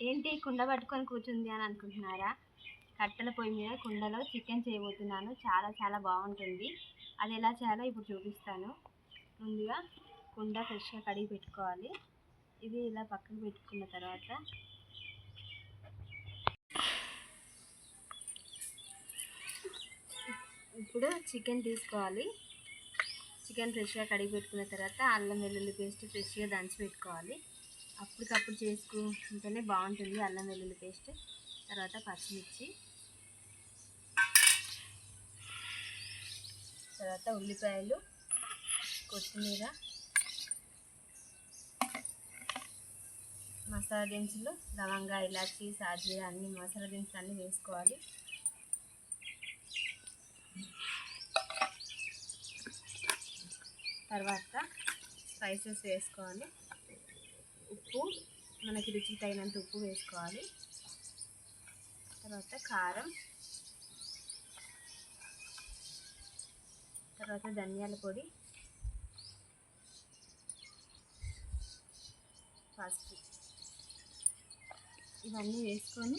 ఏంటి కుండ పట్టుకొని కూర్చుంది అని అనుకుంటున్నారా? కట్టెల పొయ్యి మీద కుండలో చికెన్ చేయబోతున్నాను. చాలా చాలా బాగుంటుంది. అది ఎలా చేయాలో ఇప్పుడు చూపిస్తాను. ముందుగా కుండ ఫ్రెష్గా కడిగి పెట్టుకోవాలి. ఇది ఇలా పక్కకు పెట్టుకున్న తర్వాత ఇప్పుడు చికెన్ తీసుకోవాలి. చికెన్ ఫ్రెష్గా కడిగి పెట్టుకున్న తర్వాత అల్లం వెల్లుల్లి పేస్ట్ ఫ్రెష్గా దంచి పెట్టుకోవాలి. అప్పటికప్పుడు చేసుకుంటేనే బాగుంటుంది అల్లం వెల్లుల్లి పేస్ట్ తర్వాత పచ్చిమిర్చి తర్వాత ఉల్లిపాయలు కొత్తిమీర మసాలా దినుసులు లవంగా ఇలాచి సాజీర అన్ని మసాలా దినుసులు అన్నీ వేసుకోవాలి. తర్వాత స్పైసెస్ వేసుకోవాలి. ఉప్పు మనకి రుచికి తగినంత ఉప్పు వేసుకోవాలి. తర్వాత కారం తర్వాత ధనియాల పొడి పసుపు. ఇవన్నీ వేసుకొని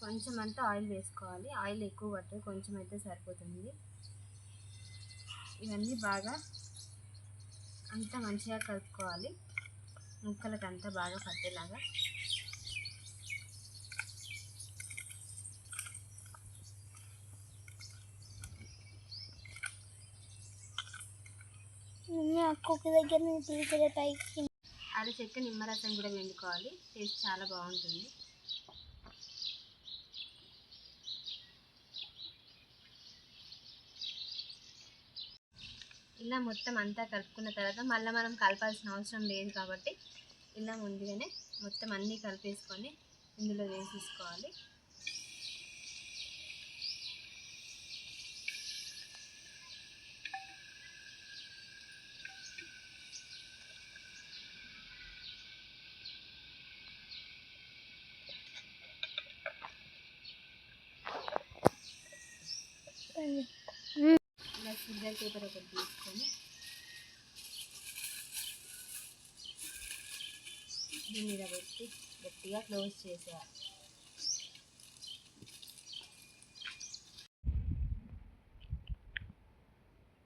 కొంచెం అంతా ఆయిల్ వేసుకోవాలి. ఆయిల్ ఎక్కువ పట్టే కొంచెం అయితే సరిపోతుంది. ఇవన్నీ బాగా అంతా మంచిగా కలుపుకోవాలి. ముక్కలకి అంతా బాగా పట్టేలాగా. అక్కకి దగ్గర నుంచి ఇక్కడ పైకి అర చెక్క నిమ్మరసం కూడా వండుకోవాలి టేస్ట్ చాలా బాగుంటుంది. ఇలా మొత్తం అంతా కలుపుకున్న తర్వాత మళ్ళీ మనం కలపాల్సిన అవసరం లేదు కాబట్టి ఇలా ముందుగానే మొత్తం అన్నీ కలిపేసుకొని ఇందులో వేసేసుకోవాలి ఇలా సిల్వర్ పేపర్ ఒకటి తీసుకొని దీని మీద పెట్టి గట్టిగా క్లోజ్ చేసేయాలి.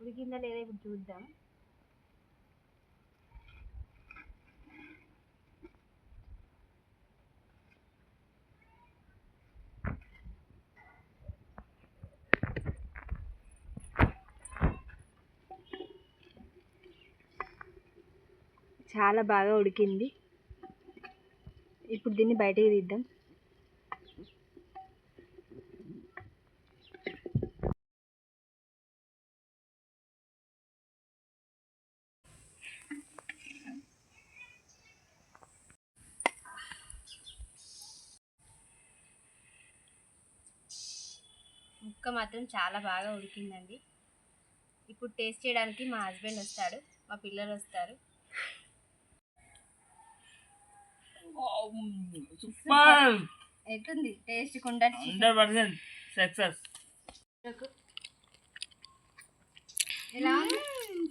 ఉడికిందా లేదా ఇప్పుడు చూద్దాం. చాలా బాగా ఉడికింది. ఇప్పుడు దీన్ని బయటకు తీద్దాం. ముక్క మాత్రం చాలా బాగా ఉడికిందండి. ఇప్పుడు టేస్ట్ చేయడానికి మా హస్బెండ్ వస్తాడు మా పిల్లలు వస్తారు. సూపర్. ఎట్లుంది? టేస్ట్ కుండ హండ్రెడ్ పర్సెంట్ సక్సెస్. ఎలా ఉంది?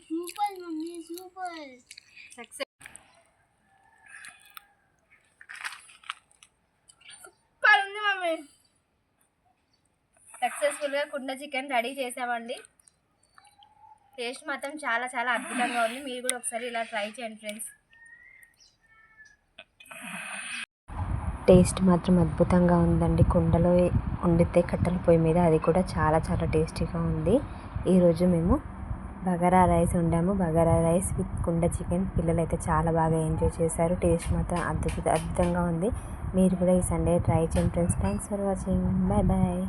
Super mummy super. Success. Super ఉంది మమ్మీ. సక్సెస్ఫుల్గా కుండ చికెన్ రెడీ చేసామండి. టేస్ట్ మాత్రం చాలా చాలా అద్భుతంగా ఉంది. మీరు కూడా ఒకసారి ఇలా ట్రై చేయండి ఫ్రెండ్స్. టేస్ట్ మాత్రం అద్భుతంగా ఉందండి. కుండలో వండితే కట్టెల పొయ్యి మీద అది కూడా చాలా చాలా టేస్టీగా ఉంది. ఈరోజు మేము బగారా రైస్ వండాము. బగారా రైస్ విత్ కుండ చికెన్ పిల్లలు అయితే చాలా బాగా ఎంజాయ్ చేశారు. టేస్ట్ మాత్రం అద్భుత అద్భుతంగా ఉంది. మీరు కూడా ఈ సండే ట్రై చేయండి friends. Thanks for watching. Bye bye